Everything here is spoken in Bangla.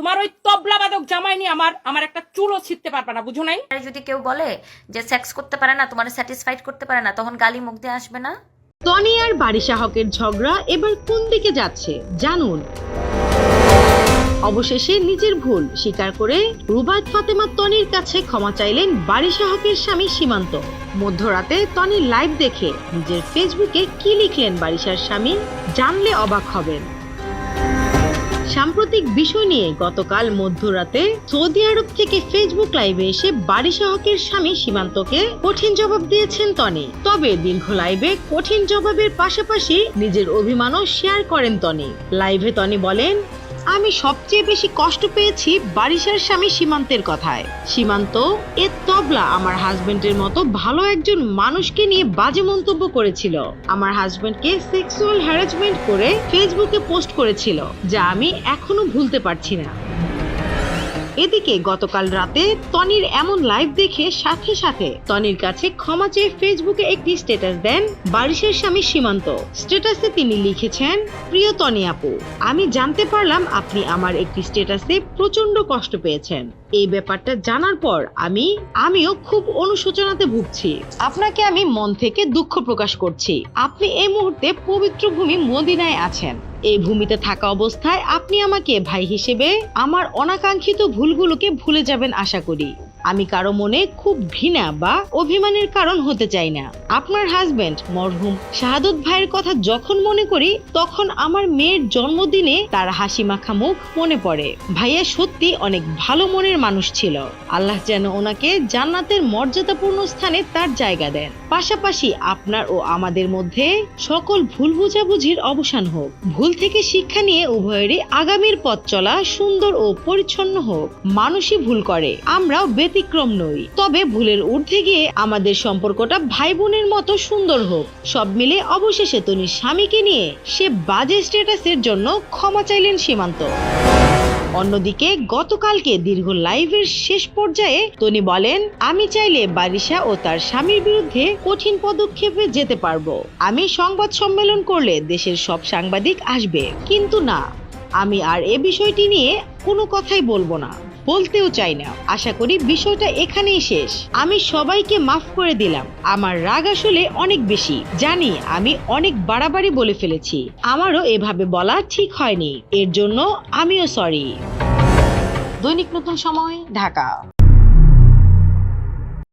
তোমার ওই তবলা বাদক জামাই নিয়ে আমার আমার একটা চুলও ছিটতে পারবে না বুঝো নাই? আর যদি কেউ বলে যে সেক্স করতে পারে না তোমার স্যাটিসফাইড করতে পারে না তখন গালি মুখ দিয়ে আসবে না? টনি আর বারিশা হকের ঝগড়া এবার কোন দিকে যাচ্ছে জানুন। অবশেষে নিজের ভুল স্বীকার করে রুবায়ত ফাতেমা তনির কাছে ক্ষমা চাইলেন বারিশা হকের স্বামী সীমান্ত। মধ্যরাতে তনির লাইভ দেখে নিজের ফেসবুকে কি লিখলেন বারিশার স্বামী জানলে অবাক হবেন। সাম্প্রতিক বিষয় নিয়ে গতকাল মধ্যরাতে সৌদি আরব থেকে ফেসবুক লাইভে এসে বাড়ি শাহকের স্বামী সীমান্তকে কঠিন জবাব দিয়েছেন তনি। তবে দীর্ঘ লাইভে কঠিন জবাবের পাশাপাশি নিজের অভিমানও শেয়ার করেন তনি। লাইভে তনি বলেন আমি সবচেয়ে বেশি কষ্ট পেয়েছি বারিশার স্বামী সীমান্তের কথায়। সীমান্ত এ তবলা আমার হাজবেন্ডের মতো ভালো একজন মানুষকে নিয়ে বাজে মন্তব্য করেছিল। আমার হাজবেন্ডকে সেক্সুয়াল হ্যারাসমেন্ট করে ফেসবুকে পোস্ট করেছিল, যা আমি এখনও ভুলতে পারছি না। এদিকে গতকাল রাতে তনির এমন লাইভ দেখে সাথে সাথে তনির কাছে ক্ষমা চেয়ে ফেসবুকে একটি স্ট্যাটাস দেন বারিশের স্বামী সীমান্ত। স্ট্যাটাসে তিনি লিখেছেন, প্রিয় তনি আপু, আমি জানতে পারলাম আপনি আমার একটি স্ট্যাটাসে প্রচণ্ড কষ্ট পেয়েছেন। এই ব্যাপারটা জানার পর আমি, আমিও খুব অনুশোচনাতে ভুগছি। আপনাকে আমি মন থেকে দুঃখ প্রকাশ করছি। আপনি এই মুহূর্তে পবিত্র ভূমি মদিনায় আছেন। এই ভূমিতে থাকা অবস্থায় আপনি আমাকে ভাই হিসেবে আমার অনাকাঙ্ক্ষিত ভুলগুলোকে ভুলে যাবেন আশা করি। আমি কারও মনে খুব ঘৃণা বা অভিমানের কারণ হতে চাই না। আপনার হাজবেন্ড মরহুম, শাহাদত ভাইয়ের কথা যখন মনে করি, তখন আমার মেয়ের জন্মদিনে তার হাসি মাখা মুখ মনে পড়ে। ভাইয়া সত্যি অনেক ভালো মনের মানুষ ছিল। আল্লাহ যেন ওনাকে জান্নাতের মর্যাদাপূর্ণ স্থানে তার জায়গা দেন। পাশাপাশি আপনার ও আমাদের মধ্যে সকল ভুল বোঝাবুঝির অবসান হোক। ভুল থেকে শিক্ষা নিয়ে উভয়েরই আগামীর পথ চলা সুন্দর ও পরিচ্ছন্ন হোক। মানুষই ভুল করে, আমরাও ব্যতিক্রম নই। তবে ভুলের ঊর্ধ্বে গিয়ে আমাদের সম্পর্কটা ভাই বোনের মতো সুন্দর হোক। সব মিলে অবশেষে তনির স্বামীকে নিয়ে সে বাজে স্ট্যাটাসের জন্য ক্ষমা চাইলেন সীমান্ত। অন্যদিকে গতকালকে দীর্ঘ লাইভের শেষ পর্যায়ে তনি বলেন, আমি চাইলে বারিশা ও তার স্বামীর বিরুদ্ধে কঠিন পদক্ষেপে যেতে পারব। আমি সংবাদ সম্মেলন করলে দেশের সব সাংবাদিক আসবে। কিন্তু না, আমি আর এ বিষয়টি নিয়ে কোনো কথাই বলব না। বলতেও চাই না। আশা করি বিষয়টা এখানেই শেষ। আমি সবাইকে মাফ করে দিলাম। আমার রাগ আসলে অনেক বেশি। জানি আমি অনেক বাড়াবাড়ি বলে ফেলেছি। আমারও এভাবে বলা ঠিক হয়নি। এর জন্য আমিও সরি দৈনিক নতুন সময়, ঢাকা।